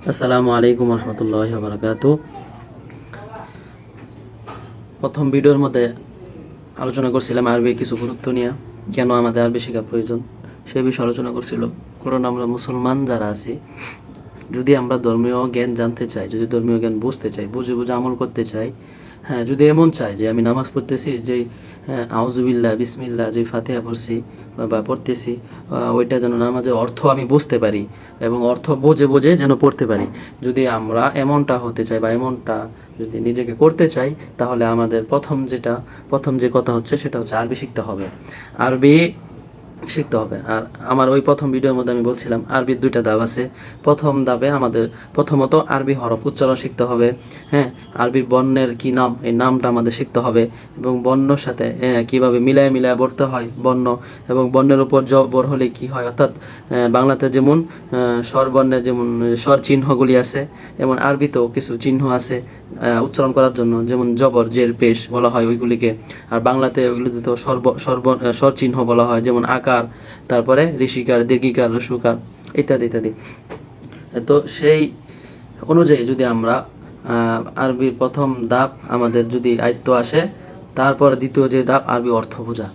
আসসালামু আলাইকুম রহমতুল্লাহ বারকাত প্রথম ভিডিওর মধ্যে আলোচনা করছিলাম আরবি কিছু গুরুত্ব নিয়ে কেন আমাদের আরবি শেখা প্রয়োজন সে বিষয়ে আলোচনা করছিল। কারণ আমরা মুসলমান যারা আছি যদি আমরা ধর্মীয় জ্ঞান জানতে চাই যদি ধর্মীয় জ্ঞান বুঝতে চাই বুঝে বুঝে আমল করতে চাই হ্যাঁ যদি এমন চাই যে আমি নামাজ পড়তেছি যে হ্যাঁ, আউজুবিল্লাহ বিসমিল্লাহ যে ফাতেহা পড়ছি বা- পড়তেছি ওইটা যেন নামাজের অর্থ আমি বুঝতে পারি এবং অর্থ বোঝে বোঝে যেন পড়তে পারি। যদি আমরা এমনটা হতে চাই বা এমনটা যদি নিজেকে করতে চাই, তাহলে আমাদের প্রথম যেটা, প্রথম যে কথা হচ্ছে সেটা হচ্ছে আরবি শিখতে হবে। আরবি শিখতে হবে। আর আমার ওই প্রথম ভিডিওর মধ্যে আমি বলছিলাম আরবির দুইটা ধাপ আছে। প্রথম ধাপে আমাদের প্রথমত আরবি হরফ উচ্চারণ শিখতে হবে হ্যাঁ? আরবির বর্ণের কি নাম এই নামটা আমাদের শিখতে হবে এবং বর্ণর সাথে কীভাবে মিলায় মিলায় পড়তে হয় বর্ণ এবং বর্ণের উপর জবর হলে কি হয়? অর্থাৎ বাংলাতে যেমন আহ, স্বরবর্ণের যেমন স্বর চিহ্নগুলি আছে এবং আরবিতেও কিছু চিহ্ন আছে উচ্চারণ করার জন্য যেমন জবর জের পেশ বলা হয় ওইগুলিকে। আর বাংলাতে ওইগুলিতে তো আহ, স্বর চিহ্ন বলা হয় যেমন আকার তারপরে ঋষিকার, দীর্ঘিকার, রসুকার ইত্যাদি ইত্যাদি। তো সেই অনুযায়ী যদি আমরা আরবির প্রথম দাপ আমাদের যদি আয়ত্ত আসে, তারপরে দ্বিতীয় যে দাপ আরবি অর্থ বোঝা।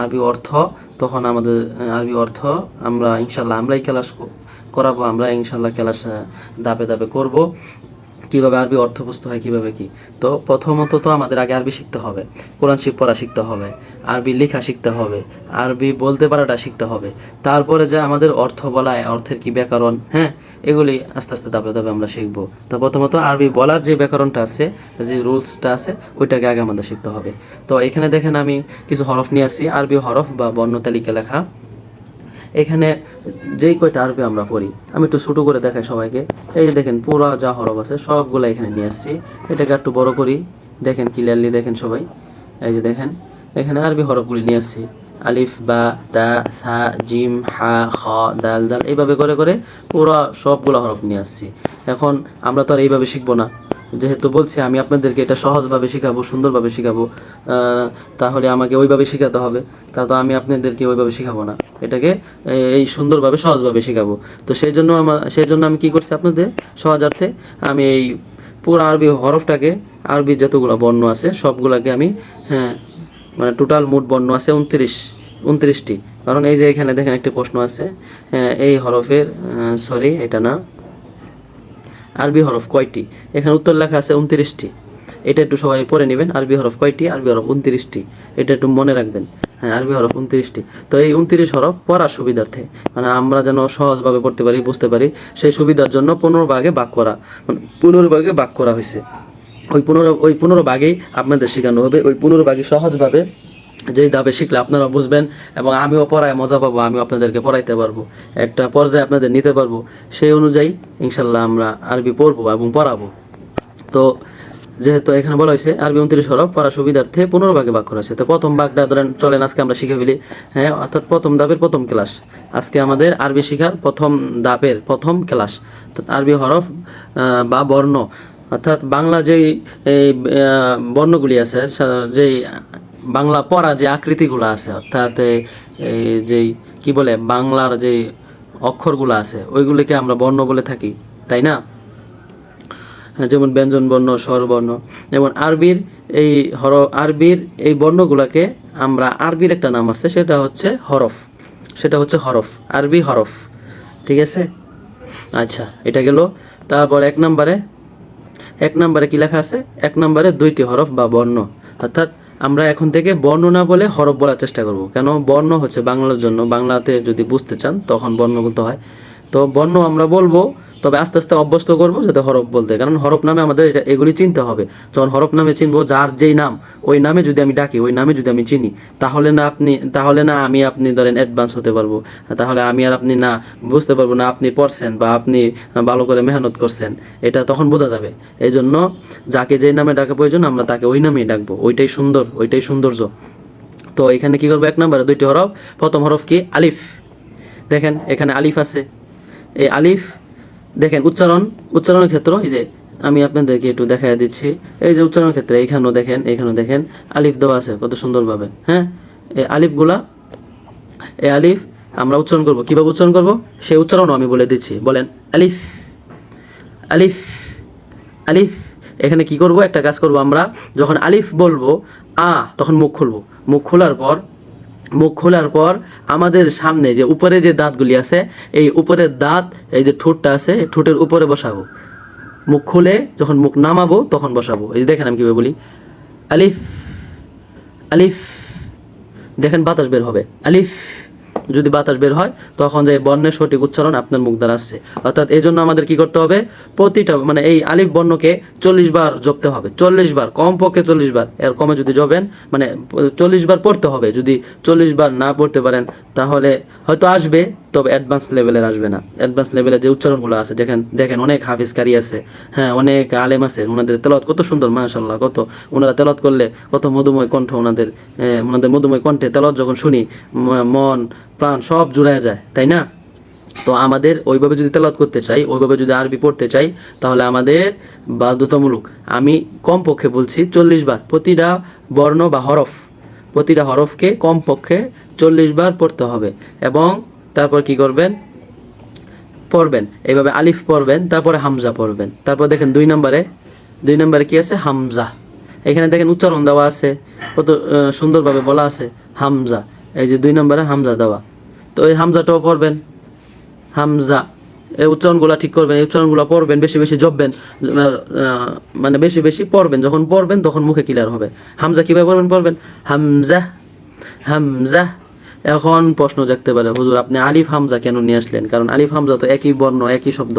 আরবি অর্থ, তখন আমাদের আরবি অর্থ আমরা ইনশাল্লাহ আমরাই ক্লাস করাবো আমরা ইনশাল্লাহ ক্লাস দাপে দাপে করব। কীভাবে আরবি অর্থ বুঝতে হয়, কীভাবে কি? তো প্রথমত তো আমাদের আগে আরবি শিখতে হবে, কোরআন শিখ, পড়া শিখতে হবে, আরবি লেখা শিখতে হবে, আরবি বলতে পারাটা শিখতে হবে। তারপরে যে আমাদের অর্থ বলায়, অর্থের কি ব্যাকরণ হ্যাঁ এগুলি আস্তে আস্তে ধাপে ধাপে আমরা শিখব। তো প্রথমত আরবি বলার যে ব্যাকরণটা আছে, যে রুলসটা আছে, ওইটাকে আগে আমাদের শিখতে হবে। তো এখানে দেখেন আমি কিছু হরফ নিয়ে আসছি, আরবি হরফ বা বর্ণ তালিকা লেখা। এখানে যেই কয়টা আরবি আমরা পড়ি, আমি একটু ছোটো করে দেখাই সবাইকে। এই যে দেখেন, পুরো যা হরফ আছে, সবগুলো এখানে নিয়ে আসছি। এটাকে একটু বড় করি, দেখেন ক্লিয়ারলি দেখেন সবাই। এই যে দেখেন, এখানে আরবি হরফগুলি নিয়ে আসছি। আলিফ, বা তা সা, জিম, হা, খ, দাল দাল, এইভাবে করে করে পুরো সবগুলো হরফ নিয়ে আসছি। এখন আমরা তো আর এইভাবে শিখব না। যেহেতু বলছি আমি আপনাদেরকে এটা সহজভাবে শেখাবো সুন্দরভাবে শেখাবো তাহলে আমাকে ওইভাবে শেখাতে হবে। তা তো আমি আপনাদেরকে ওইভাবে শেখাবো না। এটাকে এই সুন্দরভাবে সহজভাবে শেখাবো। তো সেই জন্য আমার সেই জন্য আমি কি করছি আপনাদের? সহজার্থে আমি এই পুরো আরবি হরফটাকে আরবি যতগুলো বর্ণ আছে সবগুলোকে আমি হ্যাঁ মানে টোটাল মোট বর্ণ আছে উনত্রিশ উনত্রিশটি। কারণ এই যে এখানে দেখেন একটি প্রশ্ন আছে হ্যাঁ, এই হরফের সরি এটা না। আরবি হরফ কয়টি? এখানে উত্তর লেখা আছে উনত্রিশটি। এটা একটু সবাই পড়ে নেবেন, আরবি হরফ কয়টি? আরবি হরফ উনত্রিশটি। এটা একটু মনে রাখবেন। হ্যাঁ আরবি হরফ উনত্রিশটি। তো এই উনত্রিশ হরফ পড়ার সুবিধার্থে মানে আমরা যেন সহজভাবে পড়তে পারি, বুঝতে পারি, সেই সুবিধার জন্য পনেরো ভাগে ভাগ করা মানে পনেরো ভাগে ভাগ করা হয়েছে। ওই পনেরো ওই পনেরো ভাগেই আপনাদের শেখানো হবে, ওই পনেরো ভাগে সহজভাবে যেই ধাপে শিখলে আপনারা বুঝবেন এবং আমিও পড়ায় মজা পাবো, আমিও আপনাদেরকে পড়াইতে পারব। একটা পর্যায়ে আপনাদের নিতে পারব। সেই অনুযায়ী ইনশাল্লাহ আমরা আরবি পড়ব এবং পড়াবো। তো যেহেতু এখানে বলা হয়েছে আরবি উনত্রিশ হরফ, পড়া সুবিধার্থে পনেরো ভাগে ভাগ করা হয়েছে। তো প্রথম ভাগটা ধরেন, চলেন আজকে আমরা শিখে ফেলি। হ্যাঁ অর্থাৎ প্রথম ধাপের প্রথম ক্লাস। আজকে আমাদের আরবি শেখার প্রথম ধাপের প্রথম ক্লাস। আরবি হরফ বা বর্ণ। অর্থাৎ বাংলা যেই, এই বর্ণগুলি আছে যেই বাংলা পড়া যে আকৃতিগুলো আছে অর্থাৎ যেই কি বলে বাংলার যে অক্ষরগুলো আছে ওইগুলিকে আমরা বর্ণ বলে থাকি তাই না? হ্যাঁ, যেমন ব্যঞ্জন বর্ণ স্বরবর্ণ যেমন আরবির এই হর আরবির এই বর্ণগুলোকে আমরা আরবির একটা নাম আছে সেটা হচ্ছে হরফ সেটা হচ্ছে হরফ আরবি হরফ ঠিক আছে? আচ্ছা এটা গেল। তারপর এক নম্বরে এক নম্বরে কি লেখা আছে? এক নম্বরে দুইটি হরফ বা বর্ণ অর্থাৎ আমরা এখন থেকে বর্ণ না বলে হরফ বলার চেষ্টা করব। কেন? বর্ণ হচ্ছে বাংলার জন্য। বাংলাতে যদি বুঝতে চান, তখন বর্ণ বলতে হয়। তো বর্ণ আমরা বলব তবে আস্তে আস্তে অভ্যস্ত করব যাতে হরফ বলতে, কারণ হরফ নামে আমাদের এটা এগুলি চিনতে হবে। যখন হরফ নামে চিনবো, যার যেই নাম, ওই নামে যদি আমি ডাকি, ওই নামে যদি আমি চিনি, তাহলে না আপনি, তাহলে না আমি আপনি ধরেন অ্যাডভান্স হতে পারব, তাহলে আমি আর আপনি না বুঝতে পারব না আপনি পড়ছেন বা আপনি ভালো করে মেহনত করছেন, এটা তখন বোঝা যাবে। এই জন্য যাকে যেই নামে ডাকা প্রয়োজন, আমরা তাকে ওই নামেই ডাকবো, ওইটাই সুন্দর, ওইটাই সৌন্দর্য। তো এখানে কি করব? এক নম্বরে, দুইটি হরফ, প্রথম হরফ কি? আলিফ। দেখেন, এখানে আলিফ আছে। এই আলিফ দেখেন, উচ্চারণ, উচ্চারণের ক্ষেত্র, এই যে আমি আপনাদেরকে একটু দেখাই দিচ্ছি। এই যে উচ্চারণের ক্ষেত্রে এইখানেও দেখেন এইখানেও দেখেন, আলিফ দেওয়া আছে, কত সুন্দরভাবে হ্যাঁ? এই আলিফগুলা, এই আলিফ, আমরা উচ্চারণ করব। কীভাবে উচ্চারণ করব? সেই উচ্চারণও আমি বলে দিচ্ছি। বলেন, আলিফ আলিফ আলিফ, এখানে কি করব? একটা কাজ করব আমরা, যখন আলিফ বলব, আ, তখন মুখ খুলবো। মুখ খোলার পর মুখ খোলার পর আমাদের সামনে যে উপরে যে দাঁতগুলি আছে, এই উপরের দাঁত, এই যে ঠোঁটটা আছে ঠোঁটের উপরে বসাবো। মুখ খুলে যখন মুখ নামাবো, তখন বসাবো। এই যে দেখেন আমি কীভাবে বলি। আলিফ আলিফ। দেখেন বাতাস বের হবে। আলিফ। যদি বাতাস বের হয়, তখন যে বর্ণের সঠিক উচ্চারণ আপনার মুখ দ্বারা আসছে। অর্থাৎ এই জন্য আমাদের কি করতে হবে? প্রতিটা মানে এই আলিফ বর্ণকে চল্লিশ বার জপতে হবে। চল্লিশ বার, কমপক্ষে চল্লিশ বার। এর কমে যদি জবেন মানে চল্লিশ বার পড়তে হবে। যদি চল্লিশ বার না পড়তে পারেন, তাহলে হয়তো আসবে তবে অ্যাডভান্স লেভেলের আসবে না। অ্যাডভান্স লেভেলের যে উচ্চারণগুলো আছে, দেখেন দেখেন অনেক হাফিজকারী আছে হ্যাঁ অনেক আলেম আছে ওনাদের তেলত কত সুন্দর মাশাল্লাহ কত ওনারা তেলত করলে কত মধুময় কণ্ঠ ওনাদের ওনাদের মধুময় কণ্ঠে তেলত যখন শুনি মন, প্রাণ সব জুড়ে যায়, তাই না? তো আমাদের ওইভাবে যদি তেলাওয়াত করতে চাই, ওইভাবে যদি আরবি পড়তে চাই, তাহলে আমাদের বাধ্যতামূলক। আমি কমপক্ষে বলছি চল্লিশ বার, প্রতিটা বর্ণ বা হরফ, প্রতিটা হরফকে কমপক্ষে চল্লিশ বার পড়তে হবে এবং তারপর কি করবেন? পড়বেন। এইভাবে আলিফ পড়বেন, তারপরে হামজা পড়বেন। তারপর দেখেন দুই নম্বরে দুই নম্বরে কি আছে? হামজা। এখানে দেখেন উচ্চারণ দেওয়া আছে, কত সুন্দরভাবে বলা আছে, হামজা। এই যে দুই নম্বরে হামজা দেওয়া। তো এই হামজাটাও পড়বেন। হামজা। এই উচ্চারণগুলো ঠিক করবেন, এই উচ্চারণগুলো পড়বেন, বেশি বেশি জপবেন মানে বেশি বেশি পড়বেন। যখন পড়বেন, তখন মুখে ক্লিয়ার হবে। হামজা কীভাবে পড়বেন? পড়বেন, হামজা হামজা এখন প্রশ্ন জাগতে পারে, হুজুর, আপনি আলিফ হামজা কেন নিয়ে আসলেন? কারণ আলিফ হামজা তো একই বর্ণ, একই শব্দ,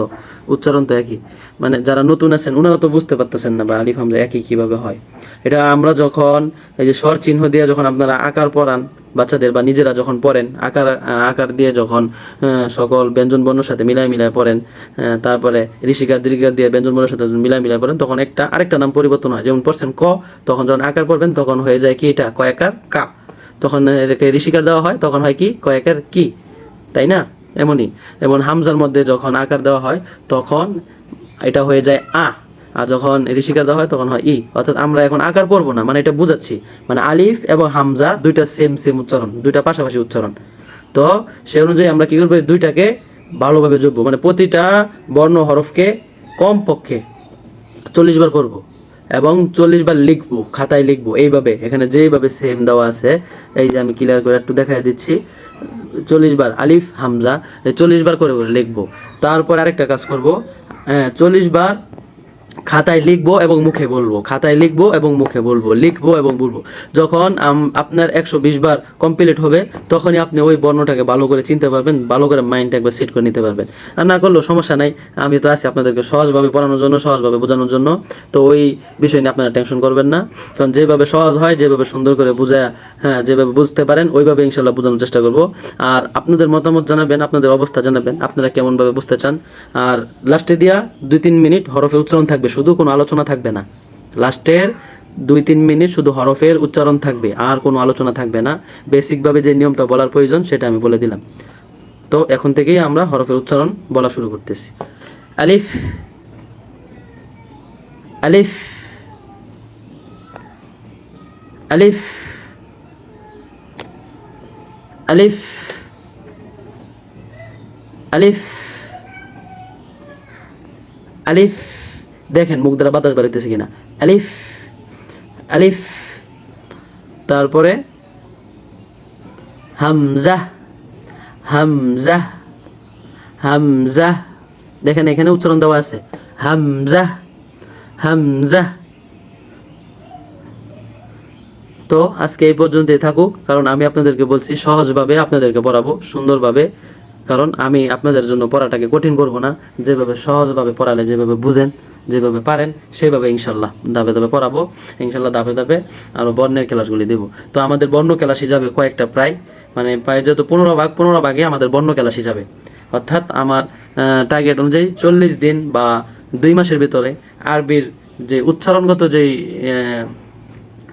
উচ্চারণ তো একই। মানে যারা নতুন আছেন ওনারা তো বুঝতে পারতেছেন না বা আলিফ হামজা একই কীভাবে হয়। এটা আমরা যখন এই যে স্বর চিহ্ন দিয়ে যখন আপনারা আকার পড়ান, বাচ্চাদের বা নিজেরা যখন পড়েন, আকার আকার দিয়ে যখন সকল ব্যঞ্জন বর্ণের সাথে মিলায় মিলায় পড়েন তারপরে ঋষিকার দীর্ঘার দিয়ে ব্যঞ্জন বর্ণের সাথে মিলায় মিলায় পড়েন, তখন একটা আরেকটা নাম পরিবর্তন হয়। যেমন পড়ছেন ক, তখন যখন আকার পড়বেন, তখন হয়ে যায় কি এটা? কয়াকার কা তখন এটাকে ঋষিকার দেওয়া হয়, তখন হয় কি? কয়েকের কি? তাই না? এমনই। এবং হামজার মধ্যে যখন আকার দেওয়া হয়, তখন এটা হয়ে যায় আ। আর যখন ঋষিকার দেওয়া হয়, তখন হয় ই। অর্থাৎ আমরা এখন আকার পড়ব না মানে এটা বুঝাচ্ছি। মানে আলিফ এবং হামজা দুইটা সেম সেম উচ্চারণ, দুইটা পাশাপাশি উচ্চারণ। তো সে অনুযায়ী আমরা কি করব? দুইটাকে ভালোভাবে যোগবো। মানে প্রতিটা বর্ণ হরফকে কমপক্ষে চল্লিশ বার করব। এবং চল্লিশ বার লিখব, খাতায় লিখব, এইভাবে, এখানে যেইভাবে সেম দেওয়া আছে, এই যে আমি ক্লিয়ার করে একটু দেখাই দিচ্ছি, চল্লিশ বার আলিফ, হামজা চল্লিশ বার করে করে লিখব। তারপর আরেকটা কাজ করব চল্লিশ বার খাতায় লিখব এবং মুখে বলব। খাতায় লিখব এবং মুখে বলব। লিখব এবং বলব। যখন আপনার একশো বিশ বার কমপ্লিট হবে, তখনই আপনি ওই বর্ণটাকে ভালো করে চিনতে পারবেন, ভালো করে মাইন্ডটা একবার সেট করে নিতে পারবেন। আর না করলেও সমস্যা নাই, আমি তো আছি আপনাদেরকে সহজভাবে পড়ানোর জন্য, সহজভাবে বোঝানোর জন্য। তো ওই বিষয় নিয়ে আপনারা টেনশন করবেন না। কারণ যেভাবে সহজ হয়, যেভাবে সুন্দর করে বুঝা হ্যাঁ যেভাবে বুঝতে পারেন, ওইভাবে ইনশাল্লাহ বোঝানোর চেষ্টা করব। আর আপনাদের মতামত জানাবেন, আপনাদের অবস্থা জানাবেন, আপনারা কেমনভাবে বুঝতে চান। আর লাস্টে দিয়া দুই তিন মিনিট হরফে উচ্চারণ থাকবে শুধু কোনো আলোচনা থাকবে না। লাস্টের দুই তিন মিনিট শুধু হরফের উচ্চারণ থাকবে, আর কোনো আলোচনা থাকবে না। বেসিকভাবে যে নিয়মটা বলার প্রয়োজন, সেটা আমি বলে দিলাম। তো এখন থেকেই আমরা হরফের উচ্চারণ বলা শুরু করতেছি। আলিফ আলিফ আলিফ আলিফ আলিফ আলিফ দেখেন মুখ দ্বারা বাতাস বাড়িতেছে কিনা। আলিফ আলিফ, তারপরে হামজা হামজা হামজা, দেখেন এখানে উচ্চারণ দেওয়া আছে। হামজা হামজা। তো আজকে এই পর্যন্তই থাকুক, কারণ আমি আপনাদেরকে বলছি সহজভাবে আপনাদেরকে পড়াবো, সুন্দরভাবে, কারণ আমি আপনাদের জন্য পড়াটাকে কঠিন করব না, যেভাবে সহজভাবে পড়ালে যেভাবে বুঝেন। যেভাবে পারেন সেভাবে ইনশাল্লাহ ধাপে ধাপে পড়াবো। ইনশাল্লাহ ধাপে ধাপে আরও বর্ণের ক্লাসগুলি দেবো। তো আমাদের বর্ণ ক্লাস হিসাবে কয়েকটা প্রায়। মানে প্রায় যেহেতু পনেরো ভাগ, পনেরো ভাগে আমাদের বর্ণ ক্লাস হিসাবে অর্থাৎ আমার টার্গেট অনুযায়ী চল্লিশ দিন বা দুই মাসের ভিতরে আরবির যে উচ্চারণগত যেই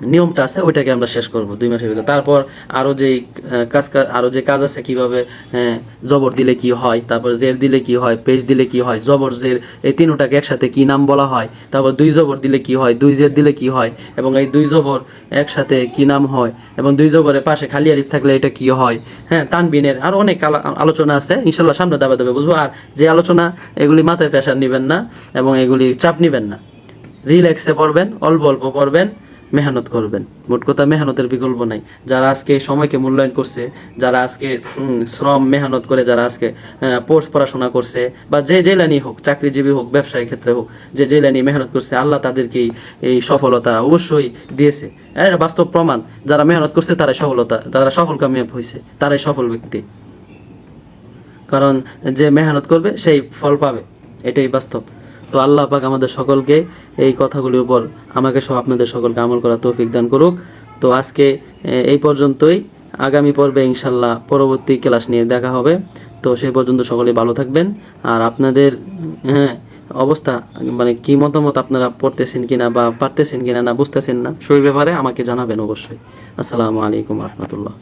নিয়মটা আছে ওইটাকে আমরা শেষ করব দুই মাসের ভিতরে। তারপর আরও যে কাজ কা- আরও যে কাজ আছে কীভাবে হ্যাঁ, জবর দিলে কি হয় তারপর জের দিলে কি হয় পেশ দিলে কি হয় জবর জের এই তিনটাকে একসাথে কি নাম বলা হয় তারপর দুই জবর দিলে কি হয় দুই জের দিলে কি হয় এবং এই দুই জবর একসাথে কি নাম হয় এবং দুই জবরের পাশে খালি আলিফ থাকলে এটা কি হয় হ্যাঁ তানবিনের আর অনেক আলোচনা আছে ইনশাল্লাহ সামনে দাবা দাবে বুঝব আর যে আলোচনা এগুলি মাথায় প্রেশার নেবেন না এবং এগুলি চাপ নেবেন না। রিল্যাক্সে পড়বেন অল্প অল্প পড়বেন মেহনত করবেন। মোট কথা মেহনতের বিকল্প নাই। যারা আজকে সময়কে মূল্যায়ন করছে, যারা আজকে শ্রম মেহনত করে, যারা আজকে পোস্ট পড়াশোনা করছে, বা যে যে হোক, চাকরিজীবী হোক, ব্যবসায়ী ক্ষেত্রে হোক, যে যে মেহনত করছে, আল্লাহ তাদেরকে এই সফলতা অবশ্যই দিয়েছে। এটা বাস্তব প্রমাণ। যারা মেহনত করছে, তারাই সফলতা, তারা সফল কামিয়াব হয়েছে, তারাই সফল ব্যক্তি। কারণ যে মেহনত করবে, সেই ফল পাবে। এটাই বাস্তব। তো আল্লাহ পাক আমাদের সকলকে এই কথাগুলির উপর আমাকে সহ আপনাদের সকলকে আমল করা তৌফিক দান করুক। তো আজকে এই পর্যন্তই। আগামী পর্বে ইনশাল্লাহ পরবর্তী ক্লাস নিয়ে দেখা হবে। তো সেই পর্যন্ত সকলে ভালো থাকবেন। আর আপনাদের হ্যাঁ অবস্থা মানে কি মতামত আপনারা পড়তেছেন কিনা বা পারতেছেন কিনা না বুঝতেছেন না, সেই ব্যাপারে আমাকে জানাবেন অবশ্যই। আসসালামু আলাইকুম রহমতুল্লাহ।